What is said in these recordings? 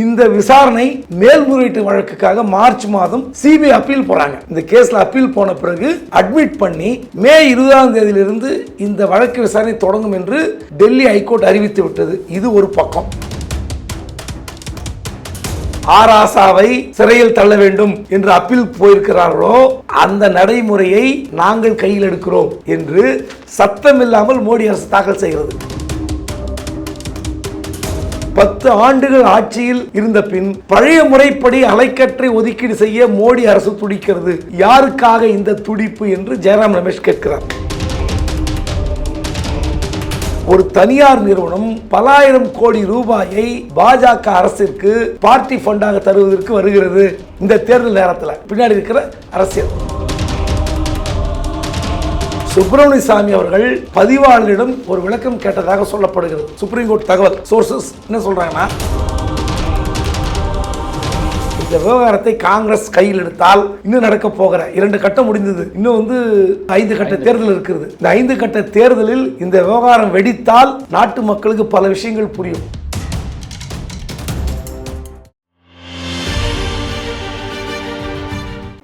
இந்த விசாரணை மேல்முறையீட்டு வழக்குக்காக மார்ச் மாதம் சிபிஐ அப்பீல் போறாங்க. இந்த கேஸ்ல அப்பீல் போன பிறகு அட்மிட் பண்ணி மே இருபதாம் தேதியிலிருந்து இந்த வழக்கு விசாரணை தொடங்கும் என்று டெல்லி ஹைகோர்ட் அறிவித்து விட்டது. இது ஒரு பக்கம். ஆர் ஆசாவை சிறையில் தள்ள வேண்டும் என்று அப்பீல் போயிருக்கிறார்களோ அந்த நடைமுறையை நாங்கள் கையில் எடுக்கிறோம் என்று சத்தமில்லாமல் மோடி அரசு தாக்கல் செய்கிறது. பத்து ஆண்டுகள் ஆட்சியில் இருந்த பின் பழைய முறைப்படி அலைக்கற்றை ஒதுக்கீடு செய்ய மோடி அரசு துடிக்கிறது. யாருக்காக இந்த துடிப்பு என்று ஜெயராம் ரமேஷ் கேட்கிறார். ஒரு தனியார் நிறுவனம் பலாயிரம் கோடி ரூபாயை பாஜக அரசிற்கு பார்ட்டி ஃபண்டாக தருவதற்கு வருகிறது. இந்த தேர்தல் நேரத்தில் பின்னாடி இருக்கிற அரசியல். சுப்பிரமணிய சாமி அவர்கள் பதிவாளரிடம் ஒரு விளக்கம் கேட்டதாக சொல்லப்படுகிறது. சுப்ரீம் கோர்ட் தகவல் சோர்சஸ் என்ன சொல்றாங்கன்னா இந்த விவகாரத்தை காங்கிரஸ் கையில் எடுத்தால் இன்னும் நடக்க போகிற இரண்டு கட்டம் முடிந்தது. இன்னும் வந்து ஐந்து கட்ட தேர்தல் இருக்கிறது. இந்த ஐந்து கட்ட தேர்தலில் இந்த விவகாரம் வெடித்தால் நாட்டு மக்களுக்கு பல விஷயங்கள் புரியும்.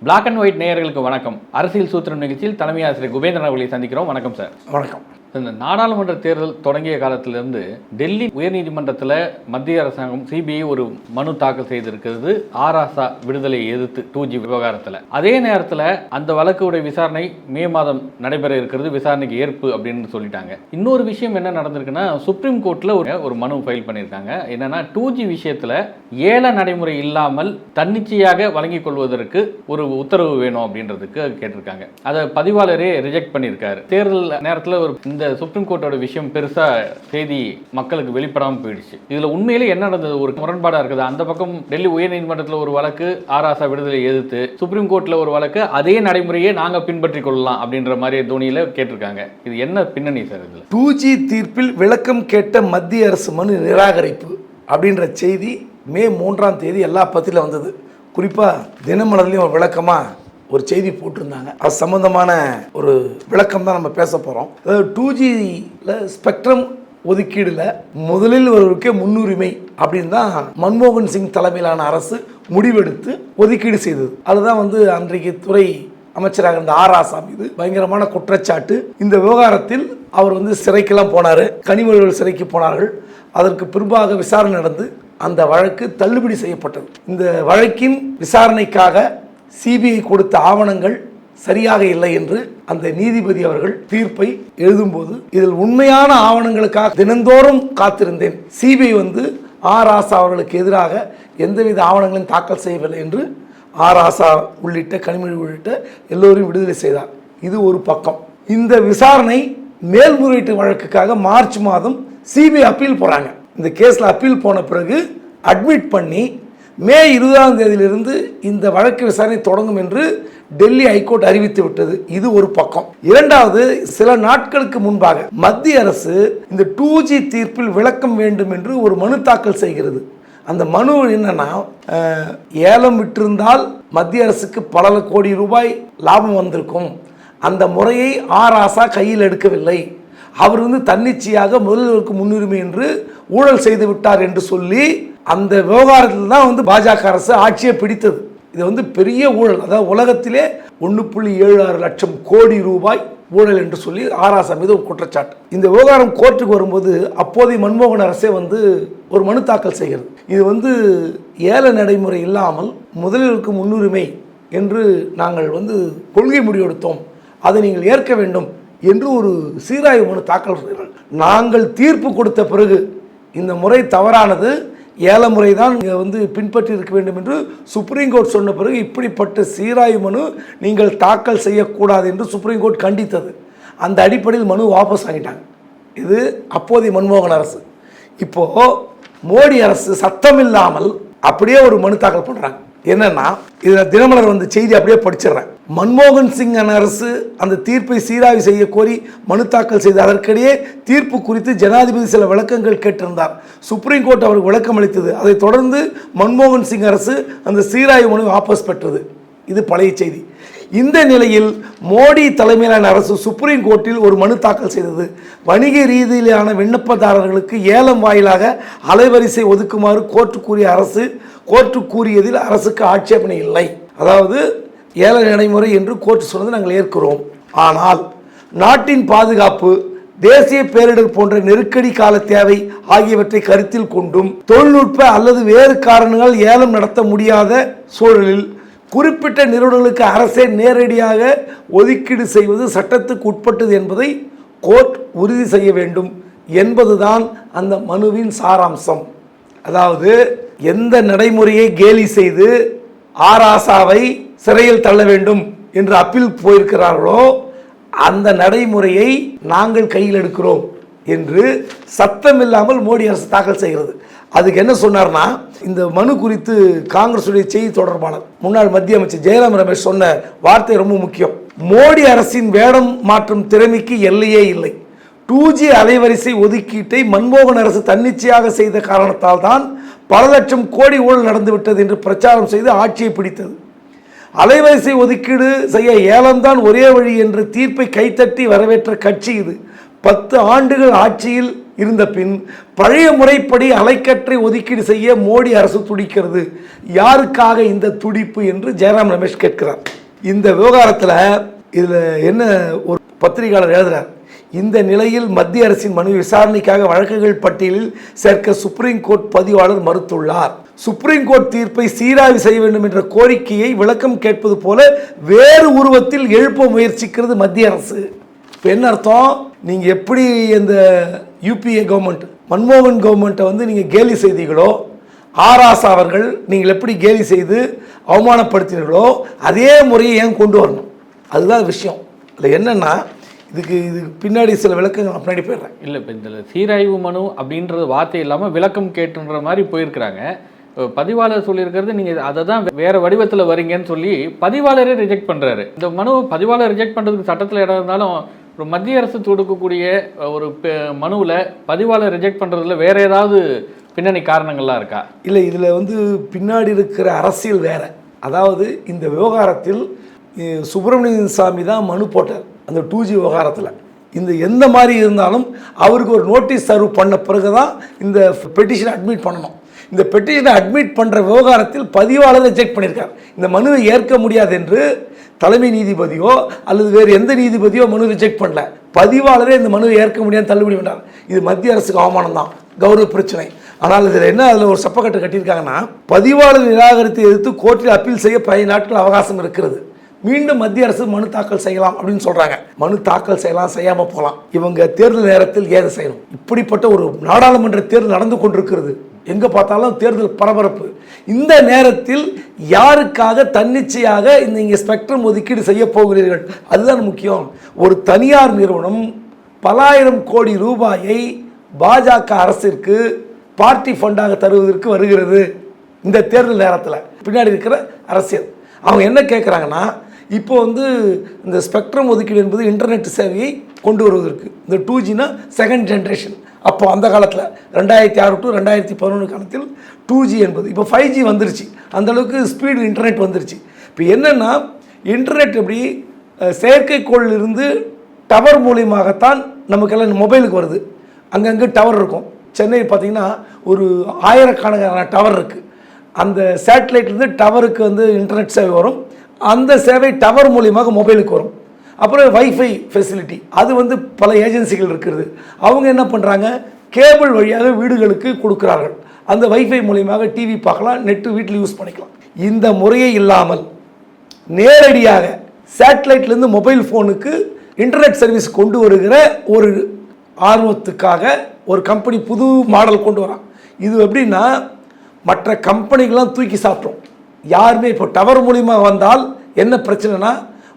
பிளாக் அண்ட் ஒயிட் நேயர்களுக்கு வணக்கம். அரசியல் சூத்திரம் நிகழ்ச்சியில் தலைமை ஆசிரியர் குபேந்திரன் அவர்களை சந்திக்கிறோம். வணக்கம் சார் வணக்கம். இந்த நாடாளுமன்ற தேர்தல் தொடங்கிய காலத்திலிருந்து டெல்லி உயர்நீதிமன்றத்தில் மத்திய அரசாங்கம் சிபிஐ ஒரு மனு தாக்கல் செய்திருக்கிறது. ஆராசா விடுதலை எதிர்த்து டூ ஜி விவகாரத்தில். அதே நேரத்தில் அந்த வழக்குடைய விசாரணை மே மாதம் நடைபெற இருக்கிறது. விசாரணைக்கு ஏற்பு அப்படின்னு சொல்லிட்டாங்க. இன்னொரு விஷயம் என்ன நடந்திருக்குன்னா சுப்ரீம் கோர்ட்டில் ஒரு ஒரு மனு ஃபைல் பண்ணியிருக்காங்க. என்னன்னா டூ ஜி விஷயத்தில் ஏல நடைமுறை இல்லாமல் தன்னிச்சையாக வழங்கிக் கொள்வதற்கு ஒரு உத்தரவு வேணும் அப்படின்றதுக்கு கேட்டிருக்காங்க. அதை பதிவாளரே ரிஜெக்ட் பண்ணியிருக்காரு. தேர்தல் நேரத்தில் ஒரு இந்த சுப்ரீம் கோர்ட்டோட விஷயம் பெருசா செய்தி மக்களுக்கு வெளிப்படாமல் போயிடுச்சு. இதுல உண்மையிலே என்ன நடந்தது? ஒரு முரண்பாடா இருக்குது. அந்த பக்கம் டெல்லி உயர்நீதிமன்றத்தில் ஒரு வழக்கு ஆராசா விடுதலை எதிர்த்து சுப்ரீம் கோர்ட்ல ஒரு வழக்கு அதே நடைமுறையே நாங்க பின்பற்றி கொள்ளலாம் அப்படின்ற மாதிரி தோனியில் கேட்டிருக்காங்க. இது என்ன பின்னணி சார் இதுல? டூ ஜி தீர்ப்பில் விளக்கம் கேட்ட மத்திய அரசு மனு நிராகரிப்பு அப்படின்ற செய்தி மே மூன்றாம் தேதி எல்லா பத்திரில வந்தது. குறிப்பாக தினமலர்லையும் ஒரு விளக்கமாக ஒரு செய்தி போட்டிருந்தாங்க. அது சம்மந்தமான ஒரு விளக்கம் தான் நம்ம பேச போகிறோம் அதாவது டூ ஜியில் ஸ்பெக்ட்ரம் ஒதுக்கீடில் முதலில் ஒருவருக்கே முன்னுரிமை அப்படின்னு தான் மன்மோகன் சிங் தலைமையிலான அரசு முடிவெடுத்து ஒதுக்கீடு செய்தது. அதுதான் வந்து அன்றைக்கு துறை அமைச்சராக இருந்த ஆர் ஆசா மீது பயங்கரமான குற்றச்சாட்டு. இந்த விவகாரத்தில் அவர் வந்து சிறைக்கெல்லாம் போனார். கனிமொழிகள் சிறைக்கு போனார்கள். அதற்கு பிற்பாக விசாரணை நடந்து அந்த வழக்கு தள்ளுபடி செய்யப்பட்டது. இந்த வழக்கின் விசாரணைக்காக சிபிஐ கொடுத்த ஆவணங்கள் சரியாக இல்லை என்று அந்த நீதிபதி அவர்கள் தீர்ப்பை எழுதும்போது இதில் உண்மையான ஆவணங்களுக்காக தினந்தோறும் காத்திருந்தேன். சிபிஐ வந்து ஆர் ஆசா அவர்களுக்கு எதிராக எந்தவித ஆவணங்களையும் தாக்கல் செய்யவில்லை என்று ஆர் ஆசா உள்ளிட்ட கனிமொழி உள்ளிட்ட எல்லோரையும் விடுதலை செய்தார். இது ஒரு பக்கம். இந்த விசாரணை மேல்முறையீட்டு வழக்குக்காக மார்ச் மாதம் சிபிஐ அப்பீல் போகிறாங்க இந்த கேஸில் அப்பீல் போன பிறகு அட்மிட் பண்ணி மே இருபதாம் தேதியிலிருந்து இந்த வழக்கு விசாரணை தொடங்கும் என்று டெல்லி ஹைகோர்ட் அறிவித்து விட்டது. இது ஒரு பக்கம். இரண்டாவது சில நாட்களுக்கு முன்பாக மத்திய அரசு இந்த டூ ஜி தீர்ப்பில் விளக்கம் வேண்டும் என்று ஒரு மனு தாக்கல் செய்கிறது. அந்த மனு என்னன்னா ஏலம் விட்டிருந்தால் மத்திய அரசுக்கு பல கோடி ரூபாய் லாபம் வந்திருக்கும். அந்த முறையை ஆர் ஆசா கையில் எடுக்கவில்லை. அவர் வந்து தன்னிச்சையாக முதல்வருக்கு முன்னுரிமை என்று ஊழல் செய்து விட்டார் என்று சொல்லி அந்த விவகாரத்தில் தான் வந்து பாஜக அரசு ஆட்சியை பிடித்தது. இது வந்து பெரிய ஊழல். அதாவது உலகத்திலே ஒன்று புள்ளி ஏழு ஆறு லட்சம் கோடி ரூபாய் ஊழல் என்று சொல்லி ஆராசா மீது ஒரு குற்றச்சாட்டு. இந்த விவகாரம் கோர்ட்டுக்கு வரும்போது அப்போதைய மன்மோகன் அரசே வந்து ஒரு மனு தாக்கல் செய்கிறது. இது வந்து ஏல நடைமுறை இல்லாமல் முதலிற்கு முன்னுரிமை என்று நாங்கள் வந்து கொள்கை முடிவெடுத்தோம். அதை நீங்கள் ஏற்க வேண்டும் என்று ஒரு சீராய்வு மனு தாக்கல் செய்கிறார்கள் நாங்கள் தீர்ப்பு கொடுத்த பிறகு இந்த முறை தவறானது ஏழை முறை தான் இங்கே வந்து பின்பற்றி இருக்க வேண்டும் என்று சுப்ரீம் கோர்ட் சொன்ன பிறகு இப்படிப்பட்ட சீராய்வு மனு நீங்கள் தாக்கல் செய்யக்கூடாது என்று சுப்ரீம் கோர்ட் கண்டித்தது. அந்த அடிப்படையில் மனு வாபஸ் ஆகிட்டாங்க இது அப்போதைய மன்மோகன் அரசு. இப்போ மோடி அரசு சத்தம் இல்லாமல் அப்படியே ஒரு மனு தாக்கல் பண்ணுறாங்க என்னென்னா இதில் தினமலர் வந்து செய்தி அப்படியே படிச்சிடுறேன் மன்மோகன் சிங் அரசு அந்த தீர்ப்பை சீராய்வு செய்ய கோரி மனு தாக்கல் செய்த அதற்கிடையே தீர்ப்பு குறித்து ஜனாதிபதி சில விளக்கங்கள் கேட்டிருந்தார். சுப்ரீம் கோர்ட் அவருக்கு விளக்கம் அளித்தது. அதைத் தொடர்ந்து மன்மோகன் சிங் அரசு அந்த சீராய்வு மனு வாபஸ் பெற்றது. இது பழைய செய்தி. இந்த நிலையில் மோடி தலைமையிலான அரசு சுப்ரீம் கோர்ட்டில் ஒரு மனு தாக்கல் செய்தது. வணிக ரீதியிலான விண்ணப்பதாரர்களுக்கு ஏலம் வாயிலாக அலைவரிசை ஒதுக்குமாறு கோர்ட்டு கூறிய அரசு கோர்ட்டு கூறியதில் அரசுக்கு ஆட்சேபனை இல்லை. அதாவது ஏல நடைமுறை என்று கோர்ட் சொன்னது நாங்கள் ஏற்கிறோம். ஆனால் நாட்டின் பாதுகாப்பு தேசிய பேரிடர் போன்ற நெருக்கடி கால தேவை ஆகியவற்றை கருத்தில் கொண்டும் தொழில்நுட்ப அல்லது வேறு காரணங்கள் ஏலம் நடத்த முடியாத சூழலில் குறிப்பிட்ட நிறுவனங்களுக்கு அரசே நேரடியாக ஒதுக்கீடு செய்வது சட்டத்துக்கு உட்பட்டது என்பதை கோர்ட் உறுதி செய்ய வேண்டும் என்பதுதான் அந்த மனுவின் சாராம்சம். அதாவது எந்த நடைமுறையை கேலி செய்து ஆராசாவை சிறையில் தள்ள வேண்டும் என்று அப்பீல் போயிருக்கிறார்களோ அந்த நடைமுறையை நாங்கள் கையில் எடுக்கிறோம் என்று சத்தம் இல்லாமல் மோடி அரசு தாக்கல் செய்கிறது. அதுக்கு என்ன சொன்னார்னா இந்த மனு குறித்து காங்கிரசுடைய செய்தி தொடர்பாளர் முன்னாள் மத்திய அமைச்சர் ஜெயராம் ரமேஷ் சொன்ன வார்த்தை ரொம்ப முக்கியம். மோடி அரசின் வேடம் மாற்றும் திறமைக்கு எல்லையே இல்லை. டூ ஜி அலைவரிசை ஒதுக்கீட்டை மன்மோகன் அரசு தன்னிச்சையாக செய்த காரணத்தால் தான் பல லட்சம் கோடி ஊழல் நடந்துவிட்டது என்று பிரச்சாரம் செய்து ஆட்சியை பிடித்தது. அலைவரிசை ஒதுக்கீடு செய்ய ஏலம்தான் ஒரே வழி என்று தீர்ப்பை கைத்தட்டி வரவேற்ற கட்சி இது. பத்து ஆண்டுகள் ஆட்சியில் இருந்த பின் பழைய முறைப்படி அலைக்கற்றை ஒதுக்கீடு செய்ய மோடி அரசு துடிக்கிறது. யாருக்காக இந்த துடிப்பு என்று ஜெயராம் ரமேஷ் கேட்கிறார். இந்த விவகாரத்தில் இதில் என்ன ஒரு பத்திரிகையாளர் எழுதுகிறார் இந்த நிலையில் மத்திய அரசின் மனு விசாரணைக்காக வழக்குகள் பட்டியலில் சேர்க்க சுப்ரீம் கோர்ட் பதிவாளர் மறுத்துள்ளார். சுப்ரீம் கோர்ட் தீர்ப்பை சீராய்வு செய்ய வேண்டும் என்ற கோரிக்கையை விளக்கம் கேட்பது போல வேறு உருவத்தில் எழுப்ப முயற்சிக்கிறது மத்திய அரசு. இப்போ என்ன அர்த்தம்? நீங்கள் எப்படி இந்த யூபிஏ கவர்மெண்ட் மன்மோகன் கவர்மெண்ட்டை வந்து நீங்கள் கேலி செய்தீங்களோ ஆராசா அவர்கள் நீங்கள் எப்படி கேலி செய்து அவமானப்படுத்தினீர்களோ அதே முறையை ஏன் கொண்டு வரணும்? அதுதான் விஷயம். இல்லை என்னென்னா இதுக்கு இதுக்கு பின்னாடி சில விளக்கங்கள் நான் பின்னாடி போயிடுறேன். இல்லை இப்போ இந்த சீராய்வு மனு அப்படின்றது வார்த்தை இல்லாமல் விளக்கம் கேட்டுன்ற மாதிரி போயிருக்கிறாங்க. பதிவாளர் சொல்லியிருக்கிறது நீங்கள் அதை தான் வேறு வடிவத்தில் வரீங்கன்னு சொல்லி பதிவாளரே ரிஜெக்ட் பண்ணுறாரு இந்த மனு பதிவாளர் ரிஜெக்ட் பண்ணுறதுக்கு சட்டத்தில் இடம் இருந்தாலும் ஒரு மத்திய அரசு தொடுக்கக்கூடிய ஒரு மனுவில் பதிவாளர் ரிஜெக்ட் பண்ணுறதுல வேறு ஏதாவது பின்னணி காரணங்கள்லாம் இருக்கா? இல்லை இதில் வந்து பின்னாடி இருக்கிற அரசியல் வேறு. அதாவது இந்த விவகாரத்தில் சுப்பிரமணியன் சாமி தான் மனு போட்டார் அந்த டூ ஜி விவகாரத்தில். இந்த எந்த மாதிரி இருந்தாலும் அவருக்கு ஒரு நோட்டீஸ் சர்வ் பண்ண பிறகு தான் இந்த பெட்டிஷன் அட்மிட் பண்ணணும். இந்த பெட்டிஷனை அட்மிட் பண்ணுற விவகாரத்தில் பதிவாளர் ரிஜெக்ட் பண்ணியிருக்கார். இந்த மனுவை ஏற்க முடியாது என்று தலைமை நீதிபதியோ அல்லது வேறு எந்த நீதிபதியோ மனு ரிஜெக்ட் பண்ணல. பதிவாளரே இந்த மனுவை ஏற்க முடியாது தள்ளுபடி பண்ணார் இது மத்திய அரசுக்கு அவமானம் தான் கௌரவ பிரச்சனை. ஆனால் இதில் என்ன? அதில் ஒரு சப்பக்கட்டு கட்டியிருக்காங்கன்னா பதிவாளர் நிராகரித்து எதிர்த்து கோர்ட்டில் அப்பீல் செய்ய பதினைந்து நாட்கள் அவகாசம் இருக்கிறது. மீண்டும் மத்திய அரசு மனு தாக்கல் செய்யலாம் அப்படின்னு சொல்கிறாங்க மனு தாக்கல் செய்யலாம் செய்யாமல் போகலாம். இவங்க தேர்தல் நேரத்தில் ஏதை செய்யணும்? இப்படிப்பட்ட ஒரு நாடாளுமன்ற தேர்தல் நடந்து கொண்டிருக்கிறது. எங்கே பார்த்தாலும் தேர்தல் பரபரப்பு. இந்த நேரத்தில் யாருக்காக தன்னிச்சையாக இந்த இங்கே ஸ்பெக்ட்ரம் ஒதுக்கீடு செய்ய போகிறீர்கள்? அதுதான் முக்கியம். ஒரு தனியார் நிறுவனம் பலாயிரம் கோடி ரூபாயை பாஜக அரசிற்கு பார்ட்டி ஃபண்டாக தருவதற்கு வருகிறது இந்த தேர்தல் நேரத்தில். பின்னாடி இருக்கிற அரசியல். அவங்க என்ன கேட்குறாங்கன்னா இப்போ வந்து இந்த ஸ்பெக்ட்ரம் ஒதுக்கீடு என்பது இன்டர்நெட் சேவையை கொண்டு வருவதற்கு. இந்த டூ ஜினா செகண்ட் ஜென்ரேஷன் அப்போ அந்த காலத்தில் ரெண்டாயிரத்தி ஆறு டு ரெண்டாயிரத்தி பதினொன்று காலத்தில் டூ ஜி என்பது இப்போ ஃபைவ் ஜி வந்துருச்சு. அந்தளவுக்கு ஸ்பீடு இன்டர்நெட் வந்துருச்சு. இப்போ என்னென்னா இன்டர்நெட் எப்படி செயற்கைக்கோள் இருந்து டவர் மூலியமாகத்தான் நமக்கெல்லாம் மொபைலுக்கு வருது. அங்கங்கே டவர் இருக்கும். சென்னை பார்த்தீங்கன்னா ஒரு ஆயிரக்கணக்கான டவர் இருக்குது அந்த சேட்டலைட்லேருந்து டவருக்கு வந்து இன்டர்நெட் சேவை வரும். அந்த சேவை டவர் மூலியமாக மொபைலுக்கு வரும். அப்புறம் வைஃபை ஃபெசிலிட்டி அது வந்து பல ஏஜென்சிகள் இருக்கிறது அவங்க என்ன பண்ணுறாங்க கேபிள் வழியாக வீடுகளுக்கு கொடுக்குறார்கள். அந்த வைஃபை மூலியமாக டிவி பார்க்கலாம் நெட்டு வீட்டில் யூஸ் பண்ணிக்கலாம். இந்த முறையே இல்லாமல் நேரடியாக சேட்டலைட்லேருந்து மொபைல் ஃபோனுக்கு இன்டர்நெட் சர்வீஸ் கொண்டு வருகிற ஒரு ஆர்வத்துக்காக ஒரு கம்பெனி புது மாடல் கொண்டு வரான். இது எப்படின்னா மற்ற கம்பெனிகள்லாம் தூக்கி சாப்பிட்றோம் யாருமே இப்போ டவர் மூலிமா வந்தால் என்ன பிரச்சனைனா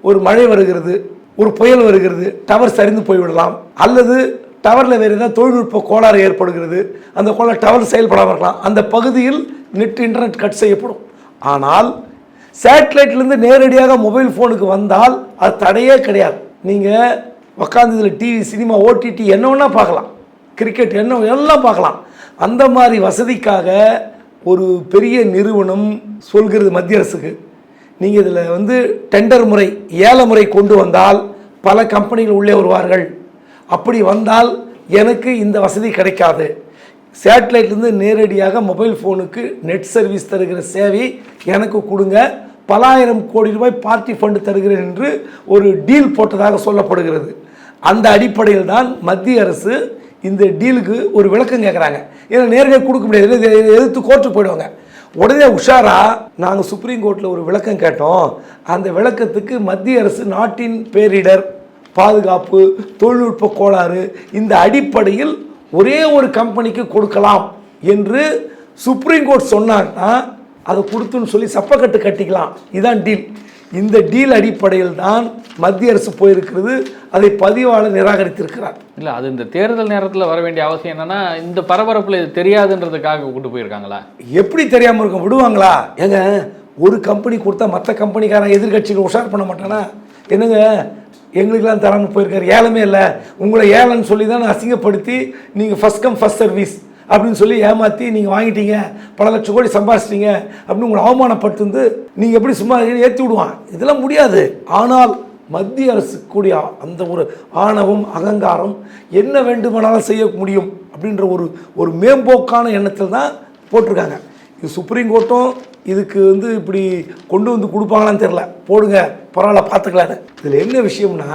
ஒரு மழை வருகிறது ஒரு புயல் வருகிறது டவர் சரிந்து போய்விடலாம். அல்லது டவரில் வேறு ஏதாவது தொழில்நுட்ப கோளாறு ஏற்படுகிறது அந்த கோளாறு டவர் செயல்படாமல் இருக்கலாம். அந்த பகுதியில் நெட் இன்டர்நெட் கட் செய்யப்படும். ஆனால் சேட்டலைட்லேருந்து நேரடியாக மொபைல் ஃபோனுக்கு வந்தால் அது தடையே கிடையாது. நீங்கள் உக்காந்து இதில் டிவி சினிமா ஓடிடி என்ன வேணால் பார்க்கலாம். கிரிக்கெட் என்ன எல்லாம் பார்க்கலாம். அந்த மாதிரி வசதிக்காக ஒரு பெரிய நிறுவனம் சொல்கிறது மத்திய அரசுக்கு நீங்கள் இதில் வந்து டெண்டர் முறை ஏல முறை கொண்டு வந்தால் பல கம்பெனிகள் உள்ளே வருவார்கள். அப்படி வந்தால் எனக்கு இந்த வசதி கிடைக்காது. சேட்டலைட்லேருந்து நேரடியாக மொபைல் ஃபோனுக்கு நெட் சர்வீஸ் தருகிற சேவை எனக்கு கொடுங்க. பலாயிரம் கோடி ரூபாய் பார்ட்டி ஃபண்டு தருகிறேன் என்று ஒரு டீல் போட்டதாக சொல்லப்படுகிறது. அந்த அடிப்படையில் தான் மத்திய அரசு இந்த டீலுக்கு ஒரு விளக்கம் கேட்குறாங்க ஏன்னா நேரடியாக கொடுக்க முடியாது. எதிர்த்து கோர்ட்டு போயிடுவாங்க. உடனே உஷாரா நாங்கள் சுப்ரீம் கோர்ட்டில் ஒரு விளக்கம் கேட்டோம். அந்த விளக்கத்துக்கு மத்திய அரசு நாட்டின் பேரிடர் பாதுகாப்பு தொழில்நுட்ப கோளாறு இந்த அடிப்படையில் ஒரே ஒரு கம்பெனிக்கு கொடுக்கலாம் என்று சுப்ரீம் கோர்ட் சொன்னாங்கன்னா அதை கொடுத்துன்னு சொல்லி சப்பக்கட்டு கட்டிக்கலாம். இதான் டீல் இந்த டீல் அடிப்படையில் தான் மத்திய அரசு போயிருக்கிறது. அதை பதிவாளர் நிராகரித்திருக்கிறார். இல்லை அது இந்த தேர்தல் நேரத்தில் வர வேண்டிய அவசியம் என்னன்னா இந்த பரபரப்பில் இது தெரியாதுன்றதுக்காக கூட்டு போயிருக்காங்களா? எப்படி தெரியாமல் இருக்கும்? விடுவாங்களா? ஏங்க ஒரு கம்பெனி கொடுத்தா மற்ற கம்பெனிக்காரன் எதிர்கட்சிகள் உஷார் பண்ண மாட்டானா? என்னங்க எங்களுக்கெல்லாம் தராமல் போயிருக்காரு? ஏலமே இல்லை. உங்களை ஏலன்னு சொல்லி தான் அசிங்கப்படுத்தி நீங்கள் ஃபஸ்ட் கம் ஃபஸ்ட் சர்வீஸ் அப்படின்னு சொல்லி ஏமாற்றி நீங்கள் வாங்கிட்டீங்க பல லட்சம் கோடி சம்பாதிச்சிட்டீங்க அப்படின்னு உங்களை அவமானப்பட்டு வந்து நீங்கள் எப்படி சும்மா ஏற்றி விடுவான். இதெல்லாம் முடியாது. ஆனால் மத்திய அரசு கூடிய அந்த ஒரு ஆணவம் அகங்காரம் என்ன வேண்டுமானாலும் செய்ய முடியும் அப்படின்ற ஒரு ஒரு மேம்போக்கான எண்ணத்தில் தான் போட்டிருக்காங்க. இது சுப்ரீம் கோர்ட்டும் இதுக்கு வந்து இப்படி கொண்டு வந்து கொடுப்பாங்களான்னு தெரில போடுங்க பரவாயில்ல பார்த்துக்கலான்னு. இதில் என்ன விஷயம்னா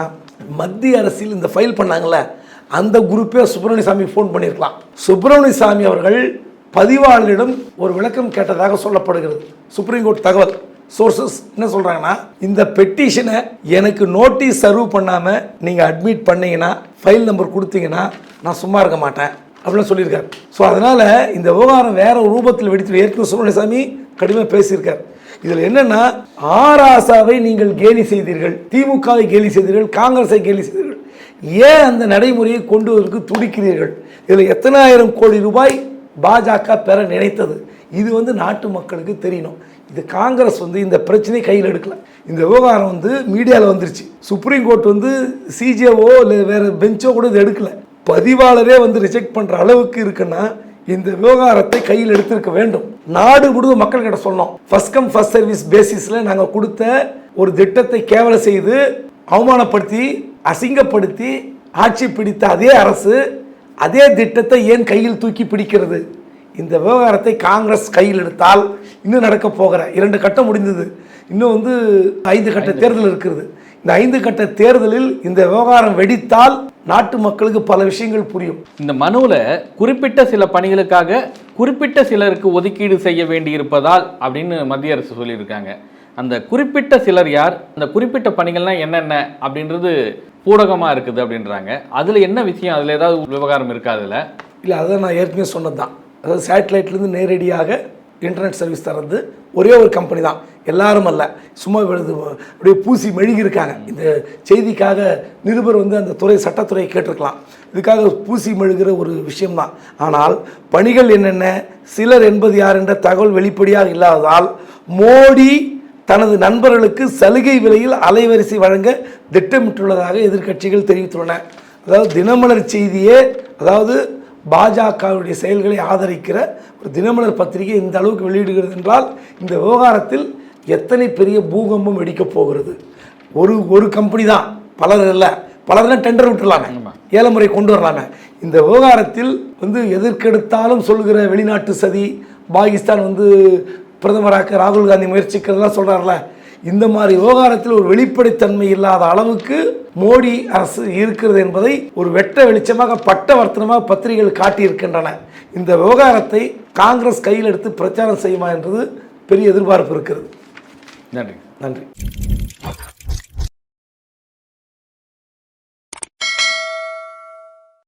மத்திய அரசில் இந்த ஃபைல் பண்ணாங்கள்ல அந்த குரூப்பே சுப்பிரமணிய சாமி ஃபோன் பண்ணியிருக்கலாம். சுப்பிரமணிய சாமி அவர்கள் பதிவாளரிடம் ஒரு விளக்கம் கேட்டதாக சொல்லப்படுகிறது. சுப்ரீம் கோர்ட் தகவல். சோர்சஸ் என்ன சொல்கிறாங்கன்னா இந்த பெட்டிஷனை எனக்கு நோட்டீஸ் சர்வ் பண்ணாமல் நீங்கள் அட்மிட் பண்ணீங்கன்னா ஃபைல் நம்பர் கொடுத்தீங்கன்னா நான் சும்மா இருக்க மாட்டேன் அப்படின்னு சொல்லியிருக்காரு. ஸோ அதனால் இந்த விவகாரம் வேற ரூபத்தில் வெடித்து ஏற்கனவே சுப்பிரமணியசாமி கடுமையாக பேசியிருக்கார். இதில் என்னன்னா ஆராசாவை நீங்கள் கேலி செய்தீர்கள். திமுகவை கேலி செய்தீர்கள். காங்கிரஸை கேலி செய்தீர்கள். ஏன் அந்த நடைமுறையை கொண்டு வருவதற்கு துடிக்கிறீர்கள்? இதில் எத்தனாயிரம் கோடி ரூபாய் பாஜக பெற நினைத்தது? இது வந்து நாட்டு மக்களுக்கு தெரியணும். இது காங்கிரஸ் வந்து இந்த பிரச்சனையை கையில் எடுக்கல. இந்த விவகாரம் வந்து மீடியாவில் வந்துருச்சு. சுப்ரீம் கோர்ட் வந்து சிஜேஓ இல்லை வேறு பெஞ்சோ கூட இது எடுக்கல. பதிவாளரே வந்து ரிஜெக்ட் பண்ணுற அளவுக்கு இருக்குன்னா இந்த விவகாரத்தை கையில் எடுத்திருக்க வேண்டும். நாடு முழுவதும் மக்கள்கிட்ட சொன்னோம் ஃபர்ஸ்ட் கம் ஃபர்ஸ்ட் சர்வீஸ் பேசிஸில் நாங்கள் கொடுத்த ஒரு திட்டத்தை கேவல செய்து அவமானப்படுத்தி அசிங்கப்படுத்தி ஆட்சி பிடித்த அதே அரசு அதே திட்டத்தை ஏன் கையில் தூக்கி பிடிக்கிறது? இந்த விவகாரத்தை காங்கிரஸ் கையில் எடுத்தால் இன்னும் நடக்க போகிற இரண்டு கட்டம் முடிந்தது. இன்னும் வந்து ஐந்து கட்ட தேர்தல் இருக்கிறது. இந்த ஐந்து கட்ட தேர்தலில் இந்த விவகாரம் வெடித்தால் நாட்டு மக்களுக்கு பல விஷயங்கள் புரியும். இந்த மனுவில் குறிப்பிட்ட சில பணிகளுக்காக குறிப்பிட்ட சிலருக்கு ஒதுக்கீடு செய்ய வேண்டியிருப்பதால் அப்படின்னு மத்திய அரசு சொல்லியிருக்காங்க. அந்த குறிப்பிட்ட சிலர் யார்? அந்த குறிப்பிட்ட பணிகள்லாம் என்னென்ன அப்படின்றது பூடகமாக இருக்குது அப்படின்றாங்க. அதில் என்ன விஷயம்? அதில் ஏதாவது விவகாரம் இருக்கா அதில்? இல்லை அதை நான் ஏற்கனவே சொன்னது தான் அதாவது சேட்டலைட்லேருந்து நேரடியாக இன்டர்நெட் சர்வீஸ் தரது ஒரே ஒரு கம்பெனி தான். எல்லாரும் அல்ல. சும்மா விழுது அப்படியே பூசி மெழுகி இருக்காங்க இந்த செய்திக்காக நிருபர் வந்து அந்த துறை சட்டத்துறையை கேட்டிருக்கலாம். இதுக்காக பூசி மெழுகிற ஒரு விஷயம்தான். ஆனால் பணிகள் என்னென்ன? சிலர் என்பது யார் என்ற தகவல் வெளிப்படையாக இல்லாததால் மோடி தனது நண்பர்களுக்கு சலுகை விலையில் அலைவரிசை வழங்க திட்டமிட்டுள்ளதாக எதிர்க்கட்சிகள் தெரிவித்துள்ளன. அதாவது தினமலர் செய்தியே அதாவது பாஜகவுடைய செயல்களை ஆதரிக்கிற ஒரு தினமலர் பத்திரிகை இந்த அளவுக்கு வெளியிடுகிறது என்றால் இந்த விவகாரத்தில் எத்தனை பெரிய பூகம்பம் வெடிக்கப் போகிறது? ஒரு ஒரு கம்பெனி தான் பலர் இல்லை பலர்லாம் டெண்டர் விட்டுலாமே ஏலமுறை கொண்டு வரலாமே. இந்த விவகாரத்தில் வந்து எதற்கெடுத்தாலும் சொல்கிற வெளிநாட்டு சதி பாகிஸ்தான் வந்து பிரதமராக்க ராகுல் காந்தி முயற்சிக்கிறதெல்லாம் சொல்கிறார்ல இந்த மாதிரி விவகாரத்தில் ஒரு வெளிப்படைத்தன்மை இல்லாத அளவுக்கு மோடி அரசு இருக்கிறது என்பதை ஒரு வெட்ட வெளிச்சமாக பட்டவர்த்தனமாக பத்திரிகைகள் காட்டியிருக்கின்றன. இந்த விவகாரத்தை காங்கிரஸ் கையில் எடுத்து பிரச்சாரம் செய்யுமா என்றது பெரிய எதிர்பார்ப்பு இருக்கிறது. நன்றி. நன்றி.